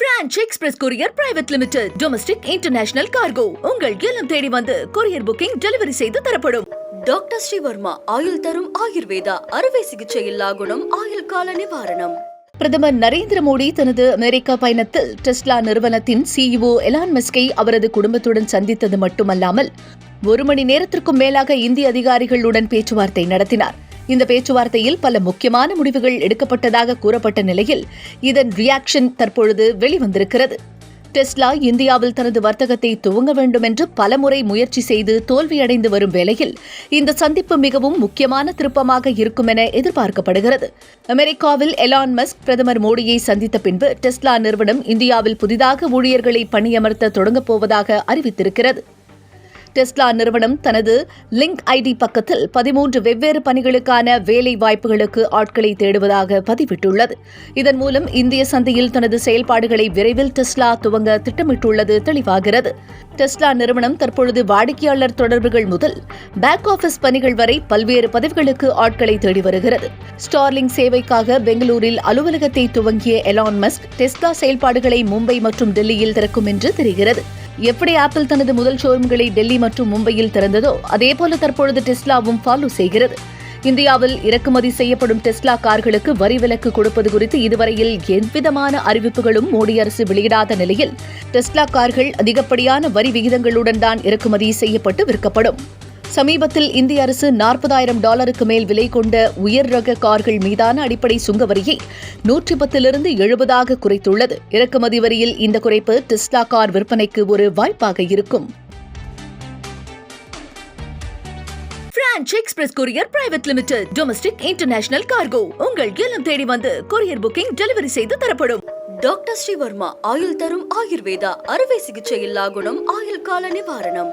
Franch Express courier private limited domestic international cargo. உங்கள் இல்லம் தேடி வந்து கொரியர் புக்கிங் டெலிவரி செய்து தரப்படும். டாக்டர் ஸ்ரீவர்மா ஆயுள் தரும் ஆயுர்வேதா அறுவை சிகிச்சை இல்லா குணம் ஆயுள் கால நிவாரணம். பிரதமர் நரேந்திர மோடி தனது அமெரிக்கா பயணத்தில் டெஸ்லா நிறுவனத்தின் சிஇஓ எலான் மஸ்கை அவரது குடும்பத்துடன் சந்தித்தது மட்டுமல்லாமல் ஒரு மணி நேரத்திற்கும் மேலாக இந்திய அதிகாரிகளுடன் பேச்சுவார்த்தை நடத்தினார். இந்த பேச்சுவார்த்தையில் பல முக்கியமான முடிவுகள் எடுக்கப்பட்டதாக கூறப்பட்ட நிலையில் இதன் ரியாக்ஷன் தற்பொழுது வெளிவந்திருக்கிறது. டெஸ்லா இந்தியாவில் தனது வர்த்தகத்தை துவங்க வேண்டும் என்று பலமுறை முயற்சி செய்து தோல்வியடைந்து வரும் வேளையில் இந்த சந்திப்பு மிகவும் முக்கியமான திருப்பமாக இருக்கும் என எதிர்பார்க்கப்படுகிறது. அமெரிக்காவில் எலான் மஸ்க் பிரதமர் மோடியை சந்தித்த பின்பு டெஸ்லா நிறுவனம் இந்தியாவில் புதிதாக ஊழியர்களை பணியமர்த்த தொடங்கப் போவதாக அறிவித்திருக்கிறது. டெஸ்லா நிறுவனம் தனது லிங்க் ஐடி பக்கத்தில் பதிமூன்று வெவ்வேறு பணிகளுக்கான வேலை வாய்ப்புகளுக்கு ஆட்களை தேடுவதாக பதிவிட்டுள்ளது. இதன் மூலம் இந்திய சந்தையில் தனது செயல்பாடுகளை விரைவில் டெஸ்லா துவங்க திட்டமிட்டுள்ளது தெளிவாகிறது. டெஸ்லா நிறுவனம் தற்பொழுது வாடிக்கையாளர் தொடர்புகள் முதல் பேக் ஆபீஸ் பணிகள் வரை பல்வேறு பதவிகளுக்கு ஆட்களை தேடி வருகிறது. ஸ்டார்லிங் சேவைக்காக பெங்களூரில் அலுவலகத்தை துவங்கிய எலான் மஸ்க் டெஸ்லா செயல்பாடுகளை மும்பை மற்றும் டெல்லியில் திறக்கும் என்று தெரிகிறது. எப்படி ஆப்பிள் தனது முதல் ஷோரூம்களை டெல்லி மற்றும் மும்பையில் திறந்ததோ அதேபோல தற்பொழுது டெஸ்லாவும் ஃபாலோ செய்கிறது. இந்தியாவில் இறக்குமதி செய்யப்படும் டெஸ்லா கார்களுக்கு வரி விலக்கு கொடுப்பது குறித்து இதுவரையில் எவ்விதமான அறிவிப்புகளும் மோடி அரசு வெளியிடாத நிலையில் டெஸ்லா கார்கள் அதிகப்படியான வரி விகிதங்களுடன் தான் இறக்குமதி செய்யப்பட்டு விற்கப்படும். சமீபத்தில் இந்திய அரசு நாற்பதாயிரம் டாலருக்கு மேல் விலை கொண்ட உயர் ரக கார்கள் மீதான அடிப்படை சுங்க வரியை நூற்றி பத்திலிருந்து எழுபதாக குறைத்துள்ளது. இறக்குமதி வரியில் இந்த குறைப்பு டெஸ்லா கார் விற்பனைக்கு ஒரு வாய்ப்பாக இருக்கும். Franch Express courier private limited domestic international cargo உங்கள் இல்லம் தேடி வந்து கொரியர் புக்கிங் டெலிவரி செய்து தரப்படும். டாக்டர் ஸ்ரீவர்மா ஆயுள் தரும் ஆயுர்வேதா அறுவை சிகிச்சை இல்லா குணம் ஆயுள் கால நிவாரணம்.